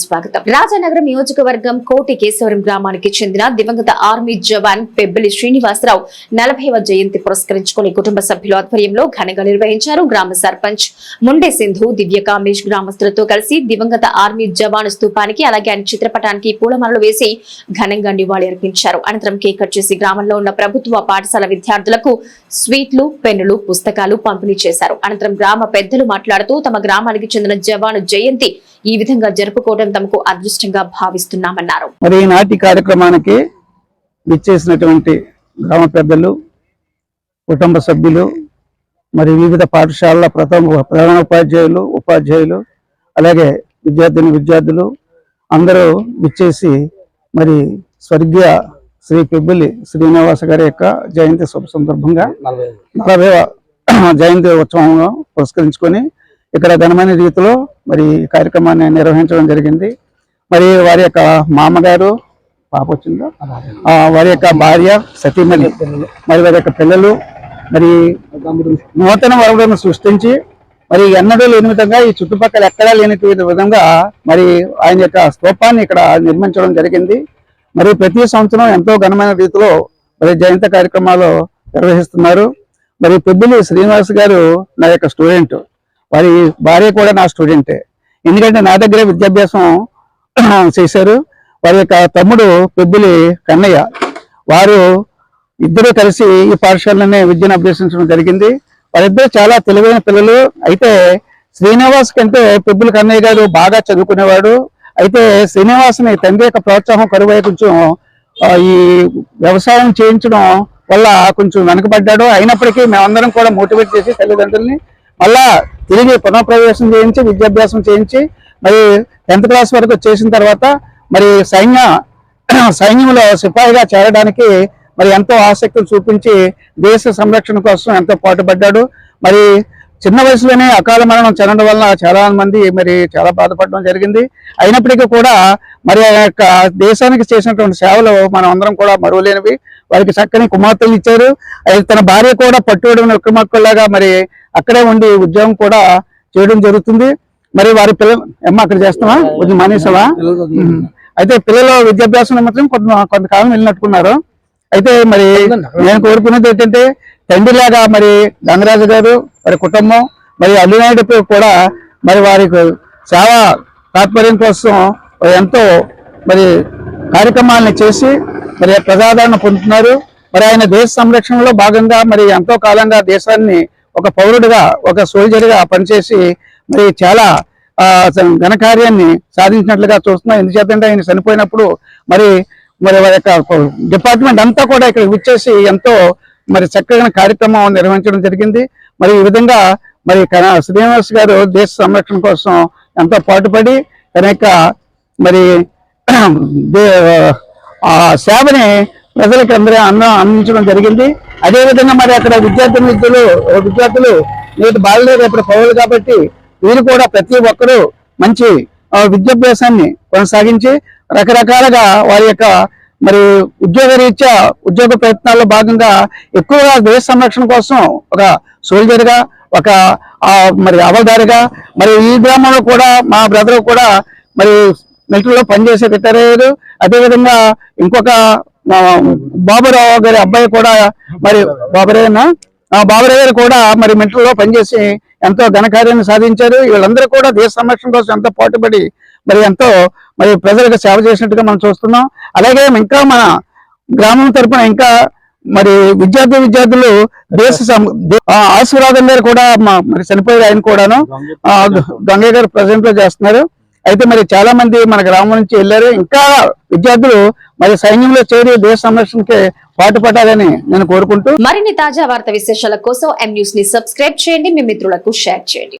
స్వాగతం. రాజానగరం నియోజకవర్గం కోటి కేశవరం గ్రామానికి చెందిన దివంగత ఆర్మీ జవాన్ పెబ్బలి శ్రీనివాసరావు నలభైవ జయంతి పురస్కరించుకుని కుటుంబ సభ్యుల ఆధ్వర్యంలో ఘనంగా నిర్వహించారు గ్రామ సర్పంచ్ ముండే సింధు దివ్య కామేష్ గ్రామస్తులతో కలిసి దివంగత ఆర్మీ జవాన్ స్తూపానికి అలాగే ఆయన చిత్రపటానికి పూలమాలలు వేసి ఘనంగా నివాళి అర్పించారు. అనంతరం కేక్ కట్ చేసి గ్రామంలో ఉన్న ప్రభుత్వ పాఠశాల విద్యార్థులకు స్వీట్లు పెన్నులు పుస్తకాలు పంపిణీ చేశారు. అనంతరం గ్రామ పెద్దలు మాట్లాడుతూ తమ గ్రామానికి చెందిన జవాను జయంతి ఈ విధంగా జరుపుకోవడం తమకు అదృష్టంగా భావిస్తున్నామన్నారు. మరి ఈనాటి కార్యక్రమానికి విచ్చేసినటువంటి గ్రామ పెద్దలు కుటుంబ సభ్యులు మరి వివిధ పాఠశాలల ప్రథమ ప్రధాన ఉపాధ్యాయులు ఉపాధ్యాయులు అలాగే విద్యార్థిని విద్యార్థులు అందరూ విచ్చేసి మరి స్వర్గీయ శ్రీ పెబ్బులి శ్రీనివాస గారి యొక్క జయంతి శుభ సందర్భంగా నలభై జయంతి ఉత్సవంగా పురస్కరించుకొని ఇక్కడ ఘనమైన రీతిలో మరి కార్యక్రమాన్ని నిర్వహించడం జరిగింది. మరి వారి యొక్క మామగారు పాప వచ్చిందో? వారి యొక్క భార్య సతీమణి. మరి వారి యొక్క పిల్లలు మరి నూతన వరులను సృష్టించి మరి ఎన్నడూ లేని విధంగా ఈ చుట్టుపక్కల ఎక్కడా లేనటువంటి విధంగా మరి ఆయన యొక్క స్తూపాన్ని ఇక్కడ నిర్మించడం జరిగింది. మరి ప్రతి సంవత్సరం ఎంతో ఘనమైన రీతిలో మరి జయంతి కార్యక్రమాలు నిర్వహిస్తున్నారు. మరి పెద్దలు శ్రీనివాస్ గారు నా యొక్క స్టూడెంట్. వారి భార్య కూడా నా స్టూడెంటే. ఎందుకంటే నా దగ్గరే విద్యాభ్యాసం చేశారు. వారి యొక్క తమ్ముడు పెబ్బులి కన్నయ్య. వారు ఇద్దరు కలిసి ఈ పాఠశాలలోనే విద్యను అభ్యసించడం జరిగింది. వారిద్దరు చాలా తెలివైన పిల్లలు. అయితే శ్రీనివాస్ కంటే పెబ్బుల కన్నయ్య గారు బాగా చదువుకునేవాడు. అయితే శ్రీనివాస్ని తండ్రి యొక్క ప్రోత్సాహం కరువై కొంచెం ఈ వ్యవసాయం చేయించడం వల్ల కొంచెం వెనకబడ్డాడు. అయినప్పటికీ మేమందరం కూడా మోటివేట్ చేసి తల్లిదండ్రుల్ని మళ్ళా తిరిగి పునఃప్రవేశం చేయించి విద్యాభ్యాసం చేయించి మరి టెన్త్ క్లాస్ వరకు చేసిన తర్వాత మరి సైన్య సైన్యంలో సిపాయిగా చేరడానికి మరి ఎంతో ఆసక్తిని చూపించి దేశ సంరక్షణ కోసం ఎంతో పాటుపడ్డాడు. మరి చిన్న వయసులోనే అకాల మరణం చెందడం వల్ల చాలా మంది మరి చాలా బాధపడడం జరిగింది. అయినప్పటికీ కూడా మరి ఆ యొక్క దేశానికి చేసినటువంటి సేవలు మనం అందరం కూడా మరువలేనివి. వారికి చక్కని కుమార్తెలు ఇచ్చారు. తన భార్య కూడా పట్టుబడిన విక్రమక్కలాగా మరి అక్కడే ఉండి ఉద్యోగం కూడా చేయడం జరుగుతుంది. మరి వారి పిల్లలు అమ్మ అక్కడ చేస్తావా? కొంచెం మానేసావా. అయితే పిల్లలు విద్యాభ్యాసం నిమిత్తం కొంత కొంతకాలం వెళ్ళినట్టుకున్నారు. అయితే మరి నేను కోరుకున్నది ఏంటంటే తండ్రిలాగా మరి గంగరాజు గారు వారి కుటుంబం మరి అల్లినాయుడు కూడా మరి వారికి సేవా తాత్పర్యం కోసం ఎంతో మరి కార్యక్రమాలను చేసి మరి ప్రజాదరణ పొందుతున్నారు. మరి ఆయన దేశ సంరక్షణలో భాగంగా మరి ఎంతో కాలంగా దేశాన్ని ఒక పౌరుడిగా ఒక సోల్జర్గా పనిచేసి మరి చాలా ఘనకార్యాన్ని సాధించినట్లుగా చూస్తున్నాం. ఎందుచేతంటే ఆయన చనిపోయినప్పుడు మరి మరి వారి యొక్క డిపార్ట్మెంట్ అంతా కూడా ఇక్కడ విచ్చేసి ఎంతో మరి చక్కగా కార్యక్రమం నిర్వహించడం జరిగింది. మరి ఈ విధంగా మరి కన- శ్రీనివాస్ గారు దేశ సంరక్షణ కోసం ఎంతో పాటుపడి తన యొక్క మరి దే- ఆ సేవని ప్రజలకు అందరూ అన్న అందించడం జరిగింది. అదే విధంగా మరి అక్కడ విద్యార్థి విద్యులు విద్యార్థులు నేటి బాలలో రేపటి పౌరులు కాబట్టి వీరు కూడా ప్రతి ఒక్కరూ మంచి విద్యాభ్యాసాన్ని కొనసాగించి రకరకాలుగా వారి యొక్క మరి ఉద్యోగ రీత్యా ఉద్యోగ ప్రయత్నాల్లో భాగంగా ఎక్కువగా దేశ సంరక్షణ కోసం ఒక సోల్జర్గా ఒక మరి అవధారిగా మరి ఈ గ్రామంలో కూడా మా బ్రదర్ కూడా మరి మిలిటరీలో పనిచేసే పెట్టలేదు అదేవిధంగా ఇంకొక బాబురావు గారి అబ్బాయి కూడా మరి బాబురేనా ఆ బాబురావు గారు కూడా మరి మిలిటరీలో పనిచేసి ఎంతో ఘనకార్యాన్ని సాధించారు. వీళ్ళందరూ కూడా దేశ సంరక్షణ కోసం ఎంతో పాటుపడి మరి ఎంతో మరి ప్రజలకు సేవ చేసినట్టుగా మనం చూస్తున్నాం. అలాగే ఇంకా మన గ్రామం తరఫున ఇంకా మరి విద్యార్థి విద్యార్థులు దేశ సం- ఆ, ఆశీర్వాదం గారు కూడా మరి చనిపోయారు ఆయన కూడాను. ఆ, గంగయ్య గారు ప్రజెంట్లో చేస్తున్నారు. అయితే మరి చాలా మంది మన గ్రామం నుంచి వెళ్ళారు. ఇంకా విద్యార్థులు మరి సైన్యంలో చేరి దేశ సంరక్షణకి పాటుపడాలని నేను కోరుకుంటూ మరిన్ని తాజా వార్త విశేషాల కోసం ఎం న్యూస్ని సబ్స్క్రైబ్ చేయండి. మీ మిత్రులకు షేర్ చేయండి.